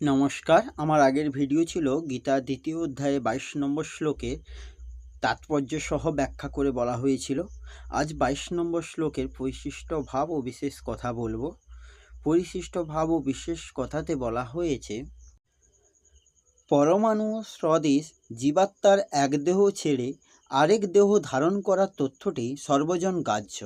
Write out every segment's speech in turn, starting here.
নমস্কার। আমার আগের ভিডিও ছিল গীতার দ্বিতীয় অধ্যায়ে বাইশ নম্বর শ্লোকে তাৎপর্য সহ ব্যাখ্যা করে বলা হয়েছিল। আজ বাইশ নম্বর শ্লোকের পরিশিষ্ট ভাব ও বিশেষ কথা বলব। পরিশিষ্ট ভাব ও বিশেষ কথাতে বলা হয়েছে, পরমাণু স্রদেশ জীবাত্মার এক দেহ ছেড়ে আরেক দেহ ধারণ করার তথ্যটি সর্বজন গ্রাহ্য।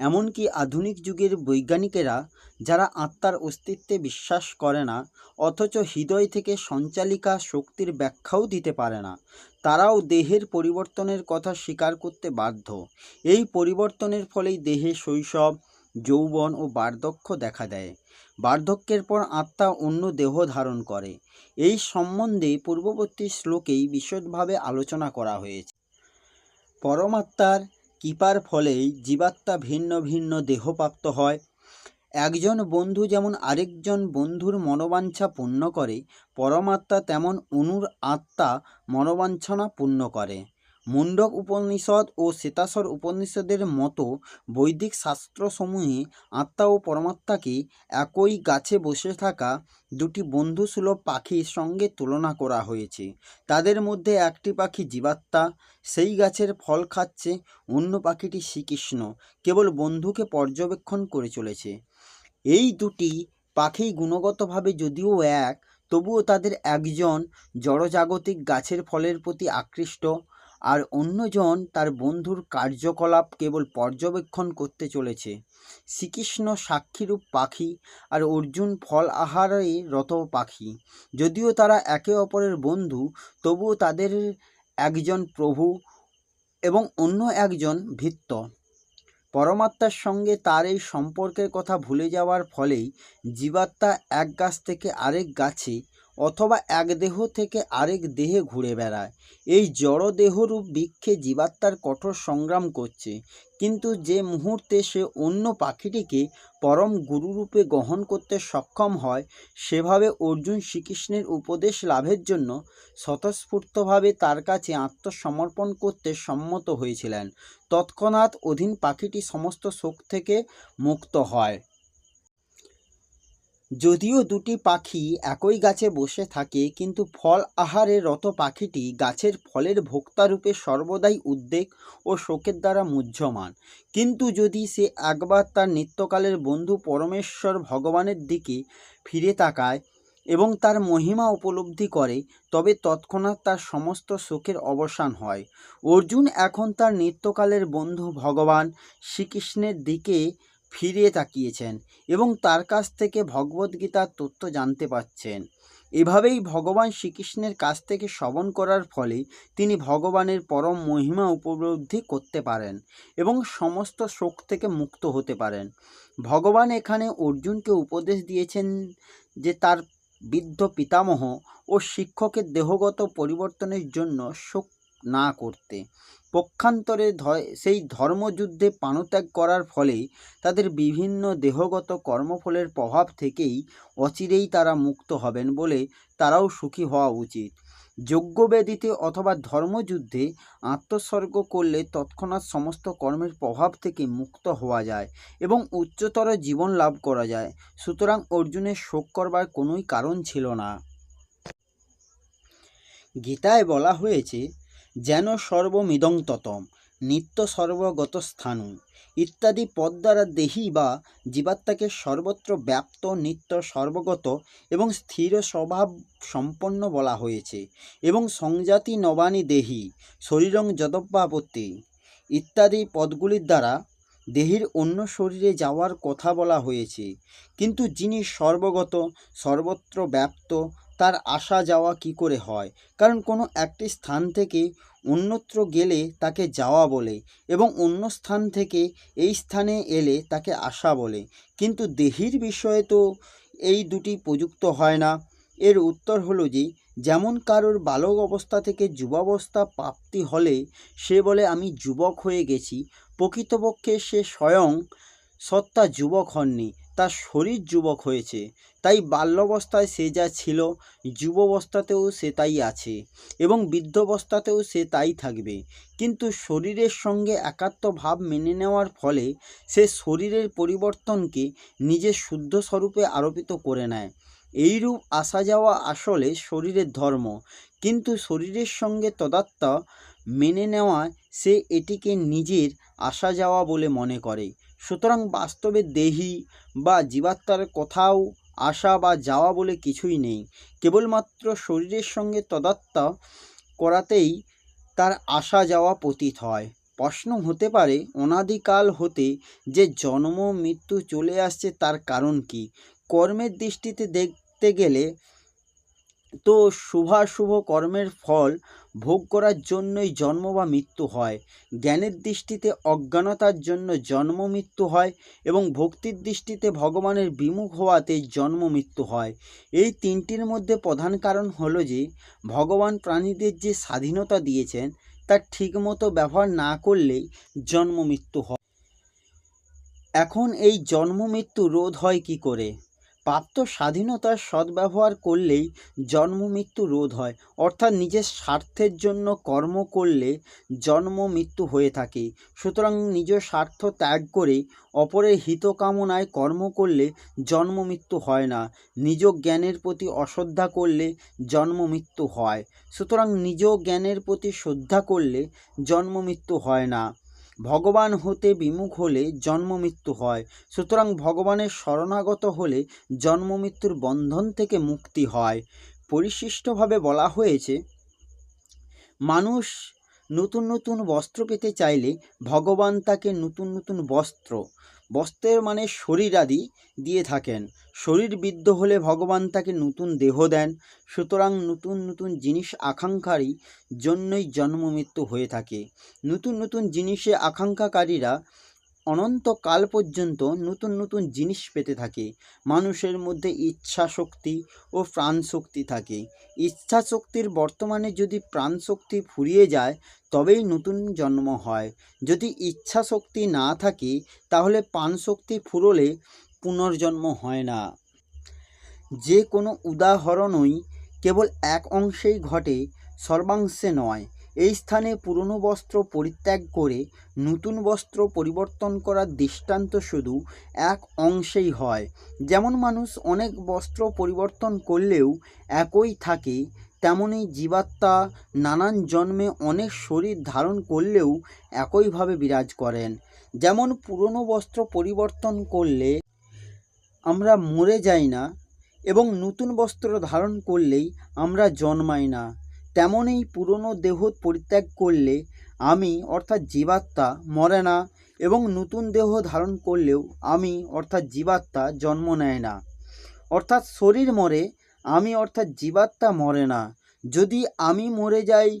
এমনকি আধুনিক যুগের বৈজ্ঞানিকেরা যারা আত্মার অস্তিত্বে বিশ্বাস করে না, অথচ হৃদয় থেকে সঞ্চালিকা শক্তির ব্যাখ্যাও দিতে পারে না, তারাও দেহের পরিবর্তনের কথা স্বীকার করতে বাধ্য। এই পরিবর্তনের ফলেই দেহে শৈশব, যৌবন ও বার্ধক্য দেখা দেয়। বার্ধক্যের পর আত্মা অন্য দেহ ধারণ করে। এই সম্বন্ধে পূর্ববর্তী শ্লোকেই বিশদভাবে আলোচনা করা হয়েছে। পরমাত্মার কৃপার ফলেই জীবাত্মা ভিন্ন ভিন্ন দেহপ্রাপ্ত হয়। একজন বন্ধু যেমন আরেকজন বন্ধুর মনোবাঞ্ছা পূর্ণ করে, পরমাত্মা তেমন অনুর আত্মা মনোবাঞ্ছনা পূর্ণ করে। মুন্ডক উপনিষদ ও শ্বেতাসর উপনিষদের মতো বৈদিক শাস্ত্রসমূহে আত্মা ও পরমাত্মাকে একই গাছে বসে থাকা দুটি বন্ধুসুলভ পাখির সঙ্গে তুলনা করা হয়েছে। তাদের মধ্যে একটি পাখি জীবাত্মা, সেই গাছের ফল খাচ্ছে, অন্য পাখিটি শ্রীকৃষ্ণ, কেবল বন্ধুকে পর্যবেক্ষণ করে চলেছে। এই দুটি পাখি গুণগতভাবে যদিও এক, তবুও তাদের একজন জড়জাগতিক গাছের ফলের প্রতি আকৃষ্ট আর অন্যজন তার বন্ধুর কার্যকলাপ কেবল পর্যবেক্ষণ করতে চলেছে। শ্রীকৃষ্ণ সাক্ষীরূপ পাখি আর অর্জুন ফল আহারে রত পাখি। যদিও তারা একে অপরের বন্ধু, তবুও তাদের একজন প্রভু এবং অন্য একজন ভিত্ত পরমাত্মার সঙ্গে তার এই সম্পর্কের কথা ভুলে যাওয়ার ফলেই জীবাত্মা এক গাছ থেকে আরেক গাছে অথবা এক দেহ থেকে আরেক দেহে ঘুরে বেড়ায়। এই জড় দেহরূপ বৃক্ষে জীবাত্মার কঠোর সংগ্রাম করছে। কিন্তু যে মুহূর্তে সে অন্য পাখিটিকে পরম গুরুরূপে গ্রহণ করতে সক্ষম হয়, সেভাবে অর্জুন শ্রীকৃষ্ণের উপদেশ লাভের জন্য স্বতঃস্ফূর্তভাবে তার কাছে আত্মসমর্পণ করতে সম্মত হয়েছিলেন। তৎক্ষণাৎ অধীন পাখিটি সমস্ত শোক থেকে মুক্ত হয়। যদিও দুটি পাখি একই গাছে বসে থাকে, কিন্তু ফল আহারে রত পাখিটি গাছের ফলের ভোক্তারূপে সর্বদাই উদ্বেগ ও শোকের দ্বারা মুহ্যমান। কিন্তু যদি সে একবার তার নিত্যকালের বন্ধু পরমেশ্বর ভগবানের দিকে ফিরে তাকায় এবং তার মহিমা উপলব্ধি করে, তবে তৎক্ষণাৎ তার সমস্ত শোকের অবসান হয়। অর্জুন এখন তার নিত্যকালের বন্ধু ভগবান শ্রীকৃষ্ণের দিকে ফিরে তাকিয়েছেন এবং তার কাছ থেকে ভগবদ্গীতার তথ্য জানতে পাচ্ছেন এভাবেই ভগবান শ্রীকৃষ্ণের কাছ থেকে শ্রবণ করার ফলে তিনি ভগবানের পরম মহিমা উপলব্ধি করতে পারেন এবং সমস্ত শোক থেকে মুক্ত হতে পারেন। ভগবান এখানে অর্জুনকে উপদেশ দিয়েছেন যে তার বৃদ্ধ পিতামহ ও শিক্ষকের দেহগত পরিবর্তনের জন্য শোক না করতে। পক্ষান্তরে সেই ধর্মযুদ্ধে প্রাণত্যাগ করার ফলে তাদের বিভিন্ন দেহগত কর্মফলের প্রভাব থেকেই অচিরেই তারা মুক্ত হবেন বলে তারাও সুখী হওয়া উচিত। যজ্ঞবেদিতে অথবা ধর্মযুদ্ধে আত্মস্বর্গ করলে তৎক্ষণাৎ সমস্ত কর্মের প্রভাব থেকে মুক্ত হওয়া যায় এবং উচ্চতর জীবন লাভ করা যায়। সুতরাং অর্জুনের শোক করবার কোনোই কারণ ছিল না। গীতায় বলা হয়েছে যেন সর্বমিদং ততম, নিত্য সর্বগত স্থানু ইত্যাদি পদ দ্বারা দেহি বা জীবাত্মাকে সর্বত্র ব্যাপ্ত, নিত্য, সর্বগত এবং স্থির স্বভাব সম্পন্ন বলা হয়েছে এবং সংজাতি নবানী দেহি, শরীরং যদব্যাপত্তি। ইত্যাদি পদগুলির দ্বারা দেহের অন্য শরীরে যাওয়ার কথা বলা হয়েছে। কিন্তু যিনি সর্বগত, সর্বত্র ব্যাপ্ত তার আসা যাওয়া কি করে হয়? কারণ কোনো একটি স্থান থেকে অন্যত্র গেলে তাকে যাওয়া বলে এবং অন্য স্থান থেকে এই স্থানে এলে তাকে আসা বলে। কিন্তু দেহির বিষয়ে তো এই দুটি প্রযুক্ত হয় না। এর উত্তর হলো যে, যেমন কারোর বালক অবস্থা থেকে যুবাবস্থা প্রাপ্তি হলে সে বলে, আমি যুবক হয়ে গেছি। প্রকৃতপক্ষে সে স্বয়ং সত্তা যুবক হননি। তার শরীর যুবক হয়েছে। তাই বাল্যবস্থায় সে যা ছিল, যুবাবস্থাতেও সে তাই আছে এবং বৃদ্ধাবস্থাতেও সে তাই থাকবে। কিন্তু শরীরের সঙ্গে একাত্ম ভাব মেনে নেওয়ার ফলে সে শরীরের পরিবর্তনকে নিজের শুদ্ধ স্বরূপে আরোপিত করে নেয়। এইরূপ আসা যাওয়া আসলে শরীরের ধর্ম। কিন্তু শরীরের সঙ্গে তদাত্ম মেনে নেওয়া সে এটিকে নিজের আসা যাওয়া বলে মনে করে। সুতরাং বাস্তবে দেহি বা জীবাত্মার কোথাও আসা বা যাওয়া বলে কিছুই নেই। কেবলমাত্র শরীরের সঙ্গে তদাত্ম করাতেই তার আসা যাওয়া পতীত হয়। প্রশ্ন হতে পারে, অনাদিকাল হতে যে জন্ম, মৃত্যু চলে আসছে তার কারণ কি? কর্মের দৃষ্টিতে দেখতে গেলে তো শুভাশুভ কর্মের ফল ভোগ করার জন্যই জন্ম বা মৃত্যু হয়। জ্ঞানের দৃষ্টিতে অজ্ঞানতার জন্য জন্ম মৃত্যু হয় এবং ভক্তির দৃষ্টিতে ভগবানের বিমুখ হওয়াতে জন্ম মৃত্যু হয়। এই তিনটির মধ্যে প্রধান কারণ হলো যে, ভগবান প্রাণীদের যে স্বাধীনতা দিয়েছেন তার ঠিকমতো ব্যবহার না করলেই জন্ম মৃত্যু হয়। এখন এই জন্ম মৃত্যু রোধ হয় কি করে? প্রাপ্ত স্বাধীনতার সদ্ব্যবহার করলেই জন্ম মৃত্যু রোধ হয়, অর্থাৎ নিজের স্বার্থের জন্য কর্ম করলে জন্ম মৃত্যু হয়ে থাকে। সুতরাং নিজ স্বার্থ ত্যাগ করে অপরের হিত কামনায় কর্ম করলে জন্ম মৃত্যু হয় না, নিজ জ্ঞানের প্রতি অশ্রদ্ধা করলে জন্ম মৃত্যু হয়। সুতরাং নিজ জ্ঞানের প্রতি শ্রদ্ধা করলে জন্ম মৃত্যু হয় না। ভগবান হতে বিমুখ হলে জন্ম মৃত্যু হয়, সুতরাং ভগবানের শরণাগত হলে জন্ম মৃত্যুর বন্ধন থেকে মুক্তি হয়। পরিশিষ্টভাবে বলা হয়েছে, মানুষ নতুন নতুন বস্ত্র পেতে চাইলে ভগবান তাকে নতুন নতুন বস্ত্র বস্ত্রের মানে শরীর আদি দিয়ে থাকেন। শরীর বিদ্ধ হলে ভগবান তাকে নতুন দেহ দেন, সুতরাং নতুন নতুন জিনিস আকাঙ্ক্ষারই জন্যই জন্ম মৃত্যু হয়ে থাকে। নতুন নতুন জিনিসে আকাঙ্ক্ষাকারীরা অনন্তকাল পর্যন্ত নতুন নতুন জিনিস পেতে থাকে। মানুষের মধ্যে ইচ্ছা শক্তি ও প্রাণ শক্তি থাকে। ইচ্ছা শক্তির বর্তমানে যদি প্রাণ শক্তি ফুরিয়ে যায়, তবেই নতুন জন্ম হয়। যদি ইচ্ছা শক্তি না থাকে, তাহলে প্রাণ শক্তি ফুরলে পুনর্জন্ম হয় না। যে কোনো উদাহরণই কেবল এক অংশেই ঘটে, সর্বাংশে নয়। এই স্থানে পুরনো বস্ত্র পরিত্যাগ করে নতুন বস্ত্র পরিবর্তন করার দৃষ্টান্ত শুধু এক অংশেই হয়। যেমন মানুষ অনেক বস্ত্র পরিবর্তন করলেও একই থাকে তেমনি জীবাত্মা নানান জন্মে অনেক শরীর ধারণ করলেও একইভাবে বিরাজ করেন। যেমন পুরনো বস্ত্র পরিবর্তন করলে আমরা মরে যাই না, এবং নতুন বস্ত্র ধারণ করলেই আমরা জন্মাই না। তেমনই পুরনো দেহ পরিত্যাগ করলে আমি, অর্থাৎ জীবাত্মা, মরে না এবং নতুন দেহ ধারণ করলেও আমি, অর্থাৎ জীবাত্মা, জন্ম নেয় না। অর্থাৎ শরীর মরে, আমি, অর্থাৎ জীবাত্মা, মরে না। যদি আমি মরে যাই,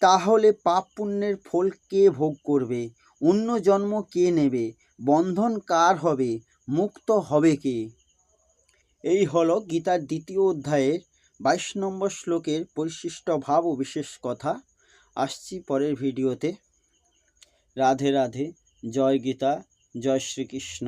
তাহলে পাপ পুণ্যের ফল কে ভোগ করবে? অন্য জন্ম কে নেবে? বন্ধন কার হবে? মুক্ত হবে কে? এই হলো গীতার দ্বিতীয় অধ্যায়ের বাইশ নম্বর শ্লোকের পরিশিষ্ট ভাব ও বিশেষ কথা আসছি পরের ভিডিওতে। রাধে রাধে, জয় গীতা, জয় শ্রীকৃষ্ণ।